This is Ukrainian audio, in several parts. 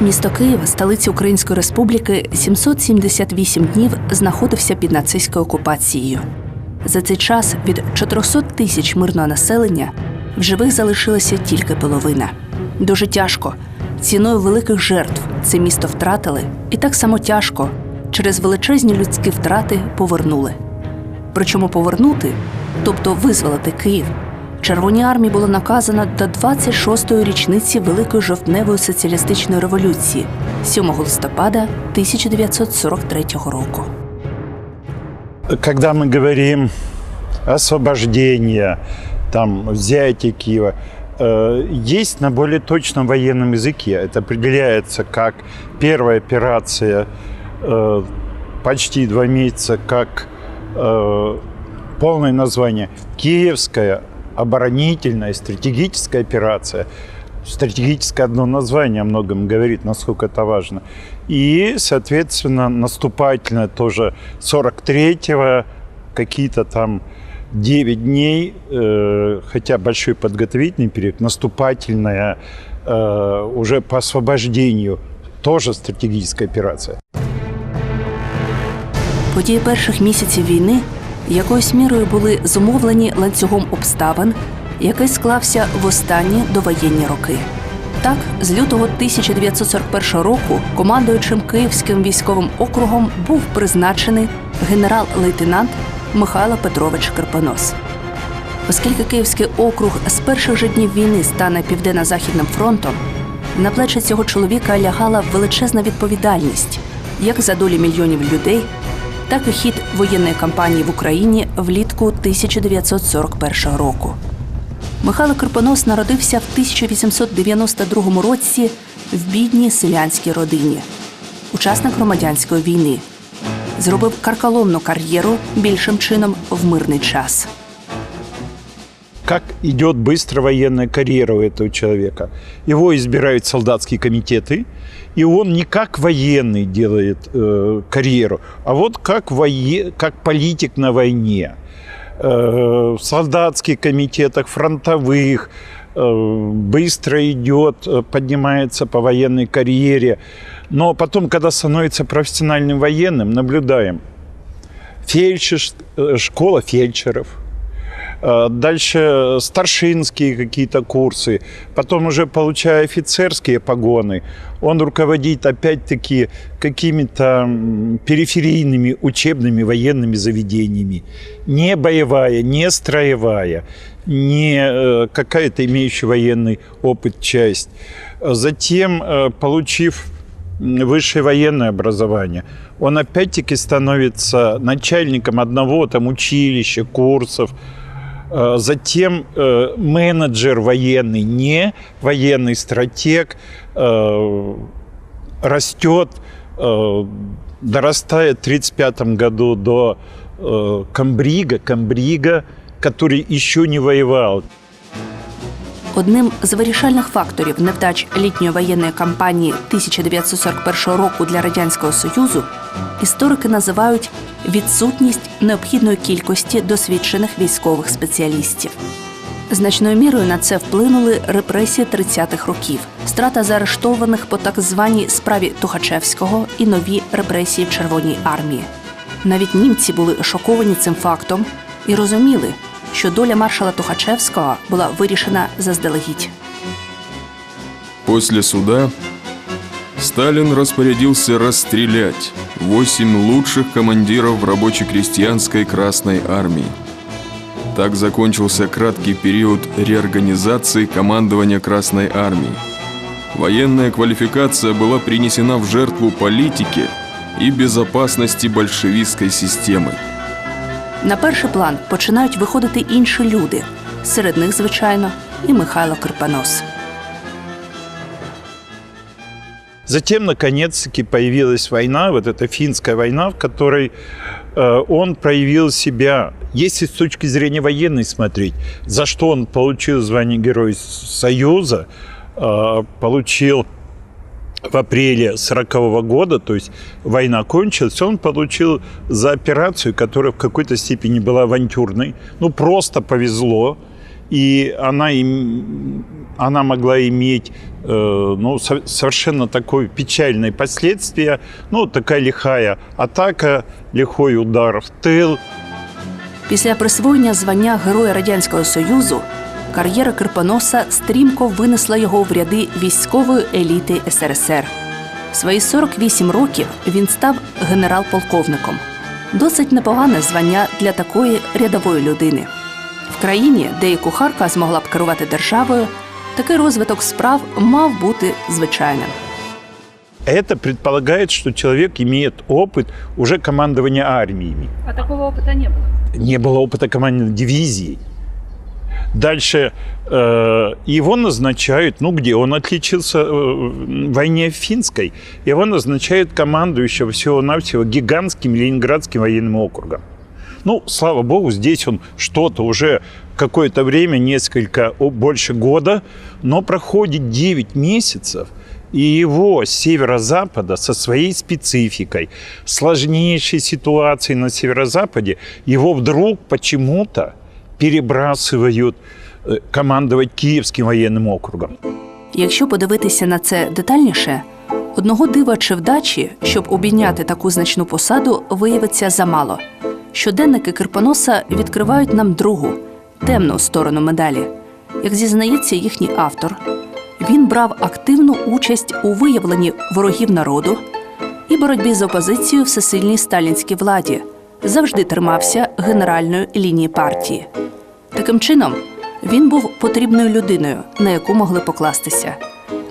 Місто Київ, столиця Української Республіки, 778 днів знаходився під нацистською окупацією. За цей час від 400 тисяч мирного населення в живих залишилася тільки половина. Дуже тяжко. Ціною великих жертв це місто втратили, і так само тяжко через величезні людські втрати повернули. Причому повернути, тобто визволити Київ, Червоній армії було наказано до 26-ї річниці Великої жовтневої соціалістичної революції 7 листопада 1943 року. Когда мы говорим освобождение, там, взятие Киева, э, есть на более точном военном языке. Это определяется как первая операция э, почти два месяца, как э, полное название Киевская оборонительная стратегическая операция. Стратегическое одно название о многом говорит, насколько это важно. И, соответственно, наступательная тоже 43-го, какие-то там 9 дней, э, хотя большой подготовительный период, наступательная э, уже по освобождению, тоже стратегическая операция. Події перших місяців війни Якоюсь мірою були зумовлені ланцюгом обставин, який склався в останні довоєнні роки. Так, з лютого 1941 року командуючим Київським військовим округом був призначений генерал-лейтенант Михайло Петрович Карпонос. Оскільки Київський округ з перших же днів війни стане південно-західним фронтом, на плечі цього чоловіка лягала величезна відповідальність як за долі мільйонів людей, так і хід воєнної кампанії в Україні влітку 1941 року. Михайло Карпонос народився в 1892 році в бідній селянській родині, учасник громадянської війни. Зробив карколомну кар'єру більшим чином в мирний час. Как идет быстро военная карьера у этого человека. Его избирают солдатские комитеты, и он не как военный делает э, карьеру, а вот как, вое... как политик на войне. Э, в солдатских комитетах, фронтовых, э, быстро идет, э, поднимается по военной карьере. Но потом, когда становится профессиональным военным, наблюдаем. Фельдшер, э, школа фельдшеров – Дальше старшинские какие-то курсы. Потом уже получая офицерские погоны, он руководит опять-таки какими-то периферийными учебными военными заведениями. Не боевая, не строевая, не э, какая-то имеющая военный опыт часть. Затем, э, получив высшее военное образование, он опять-таки становится начальником одного там училища, курсов, Э, Затем менеджер военный, не военный стратег, э, растет, э, дорастает в 1935 году до э, комбрига, комбрига, который еще не воевал. Одним з вирішальних факторів невдач літньої воєнної кампанії 1941 року для радянського союзу історики називають відсутність необхідної кількості досвідчених військових спеціалістів. Значною мірою на це вплинули репресії 30-х років, страта заарештованих по так званій справі Тухачевського і нові репресії в Червоній армії. Навіть німці були шоковані цим фактом і розуміли, що доля маршала Тухачевського була вирішена заздалегідь. После суда Сталин распорядился расстрелять восемь лучших командиров рабоче-крестьянской Красной Армии. Так закончился краткий период реорганизации командования Красной Армии. Военная квалификация была принесена в жертву политике и безопасности большевистской системы. На перший план починають виходити інші люди. Серед них, звичайно, і Михайло Кирпонос. Затем, наконец-таки, появилась война, вот эта финская война, в которой э, он проявил себя, если с точки зрения военной смотреть, за что он получил звание Героя Союза, э, получил в апреле 40 года, то есть война кончилась, он получил за операцию, которая в какой-то степени была авантюрной, ну просто повезло, и она, им, она могла иметь э, ну, со- совершенно такое печальное последствие. Ну, такая лихая атака, лихой удар в тыл. Після присвоєння звання Героя Радянського Союзу кар'єра Кирпоноса стрімко винесла його в ряди військової еліти СРСР. В свої 48 років він став генерал-полковником. Досить непогане звання для такої рядової людини. В країні, де і кухарка змогла б керувати державою, такий розвиток справ мав бути звичайним. Это предполагает, что человек имеет опыт уже командования армиями. А такого опыта не было. Не было опыта командования дивизией. Дальше э, его назначают, ну где он отличился э, в войне финской, его назначают командующего всего-навсего гигантским Ленинградским военным округом. Ну, слава богу, здесь он что-то уже какое-то время, несколько, больше года, но проходит 9 месяцев, и его с северо-запада со своей спецификой, сложнейшей ситуацией на северо-западе, его вдруг почему-то перебрасывают э, командовать Киевским военным округом. Якщо подивитися на це детальніше, одного дива чи вдачі, щоб обійняти таку значну посаду, виявиться замало. Щоденники Кирпоноса відкривають нам другу темну сторону медалі. Як зізнається їхній автор, він брав активну участь у виявленні ворогів народу і боротьбі з опозицією всесильній сталінській владі, завжди тримався генеральної лінії партії. Таким чином, він був потрібною людиною, на яку могли покластися.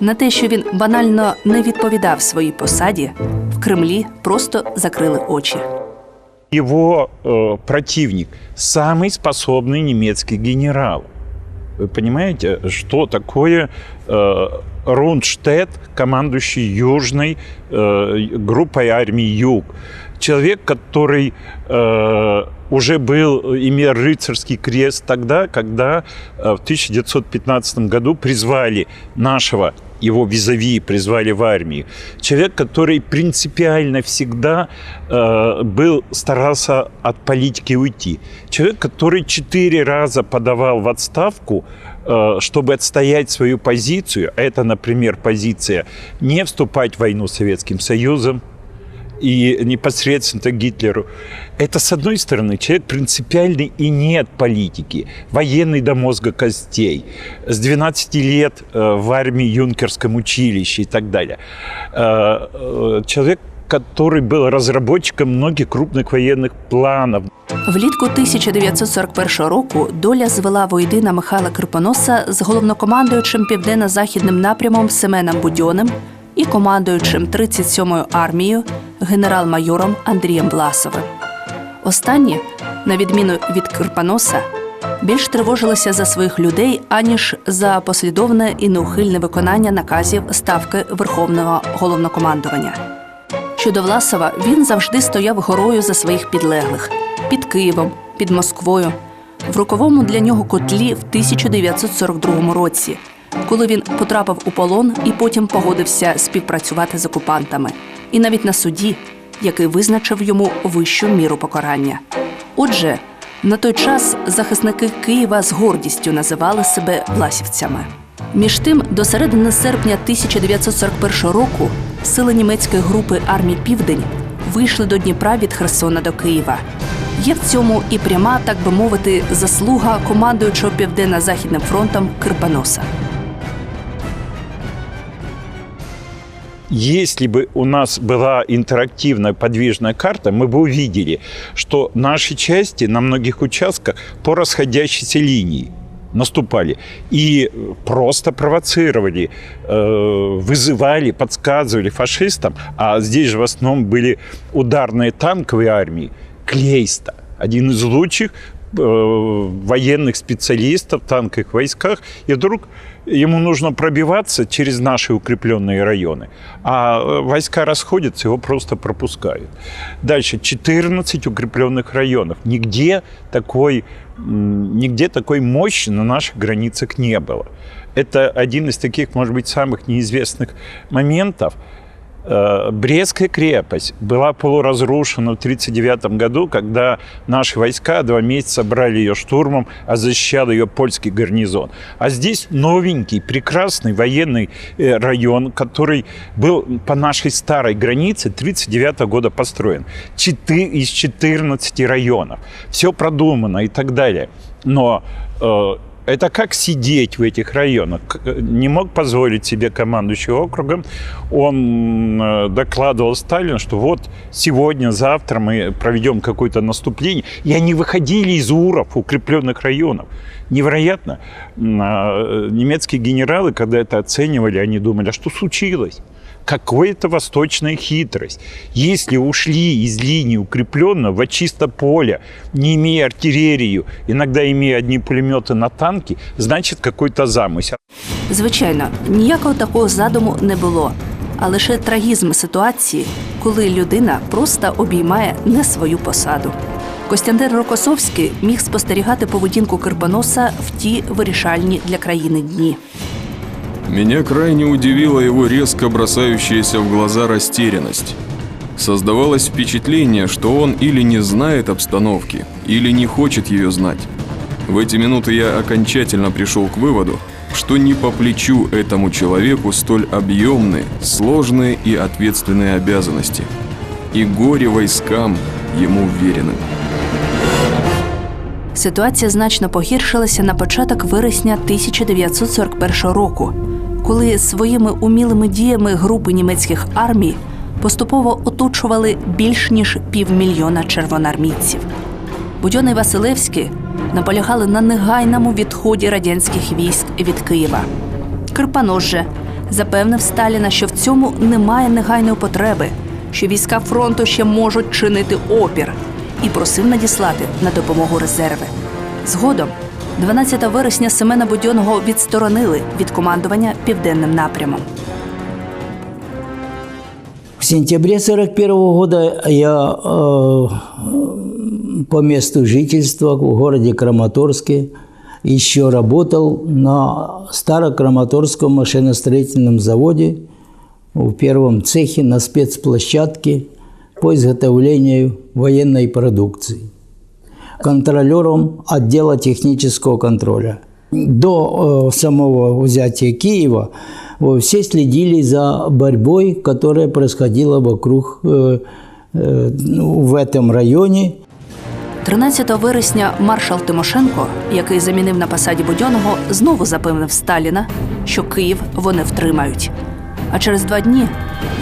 На те, що він банально не відповідав своїй посаді, в Кремлі просто закрили очі. Его э, противник – самый способный немецкий генерал. Вы понимаете, что такое э, Рундштедт, командующий южной э, группой армии Юг? Человек, который э, уже был, имел рыцарский крест тогда, когда э, в 1915 году призвали нашего его визави призвали в армию. Человек, который принципиально всегда э, был, старался от политики уйти. Человек, который четыре раза подавал в отставку, э, чтобы отстоять свою позицию. А это, например, позиция не вступать в войну с Советским Союзом, и непосредственно Гитлеру. Это, с одной стороны, человек принципиальный и нет политики, военный до мозга костей, с 12 лет э, в армии юнкерском училище и так далее. Э, э, Человек, который был разработчиком многих крупных военных планов. Влітку 1941 року доля звела воєдина Михайла Кирпоноса з головнокомандуючим південно-західним напрямом Семеном Будьоним і командуючим 37-ю армією генерал-майором Андрієм Власовим. Останні, на відміну від Кирпоноса, більш тривожилися за своїх людей, аніж за послідовне і неухильне виконання наказів ставки Верховного головнокомандування. Щодо Власова, він завжди стояв горою за своїх підлеглих під Києвом, під Москвою, в роковому для нього котлі в 1942 році, коли він потрапив у полон і потім погодився співпрацювати з окупантами, і навіть на суді, який визначив йому вищу міру покарання. Отже, на той час захисники Києва з гордістю називали себе власівцями. Між тим, до середини серпня 1941 року сили німецької групи армій Південь вийшли до Дніпра від Херсона до Києва. Є в цьому і пряма, так би мовити, заслуга командуючого південно-західним фронтом Кирпоноса. Если бы у нас была интерактивная подвижная карта, мы бы увидели, что наши части на многих участках по расходящейся линии наступали и просто провоцировали, э, вызывали, подсказывали фашистам, а здесь же в основном были ударные танковые армии, Клейста, один из лучших военных специалистов в танковых войсках, и вдруг ему нужно пробиваться через наши укрепленные районы, а э, войска расходятся, его просто пропускают. Дальше 14 укрепленных районов. Нигде такой, нигде такой мощи на наших границах не было. Это один из таких, может быть, самых неизвестных моментов. Э, Брестская крепость была полуразрушена в 1939 году, когда наши войска два месяца брали ее штурмом, а защищал ее польский гарнизон. А здесь новенький, прекрасный военный э, район, который был по нашей старой границе 1939 года построен. Четы- из 14 районов. Все продумано и так далее. Но э, это как сидеть в этих районах. К- Не мог позволить себе командующий округом. Он э, докладывал Сталину, что вот сегодня, завтра мы проведем какое-то наступление. И они выходили из уров, укрепленных районов. Невероятно. А, Немецкие генералы, когда это оценивали, они думали, а что случилось? Какая-то восточная хитрость. Если ушли из линии укрепленного чисто поле, не имея артиллерию, иногда имея одни пулеметы на танки, значит какой-то замысел. Звичайно, ніякого такого задуму не було, а лише трагізм ситуації, коли людина просто обіймає не свою посаду. Костянтин Рокосовський міг спостерігати поведінку Кирпоноса в ті вирішальні для країни дні. Меня крайне удивила его резко бросающаяся в глаза растерянность. Создавалось впечатление, что он или не знает обстановки, или не хочет ее знать. В эти минуты я окончательно пришел к выводу, что не по плечу этому человеку столь объемные, сложные и ответственные обязанности. И горе войскам ему вверенным. Ситуація значно погіршилася на початок вересня 1941 року, коли своїми умілими діями групи німецьких армій поступово оточували більш ніж півмільйона червоноармійців. Будьон і Василевський наполягали на негайному відході радянських військ від Києва. Кирпанос же запевнив Сталіна, що в цьому немає негайної потреби, що війська фронту ще можуть чинити опір, і просив надіслати на допомогу резерви. Згодом, 12 вересня Семена Будьонного відсторонили від командування південним напрямом. В сентябре 41 года я э, по месту жительства в городе Краматорске еще работал на Старокраматорском машиностроительном заводе в первом цехе на спецплощадке по изготовлению военной продукции контролером отдела технического контроля. До э, самого взятия Киева э, все следили за борьбой, которая происходила вокруг э, э, ну, в этом районе. 13 вересня маршал Тимошенко, який замінив на посаді Будьонного, знову запевнив Сталіна, що Київ вони втримають. А через два дні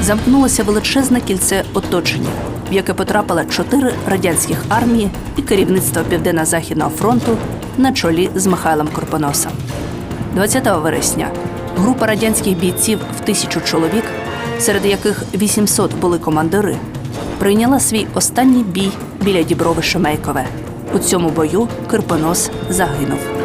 замкнулося величезне кільце оточення, в яке потрапило чотири радянських армії і керівництво Південно-Західного фронту на чолі з Михайлом Корпоносом. 20 вересня група радянських бійців в тисячу чоловік, серед яких 800 були командири, прийняла свій останній бій біля Діброви Шемейкове. У цьому бою Кирпонос загинув.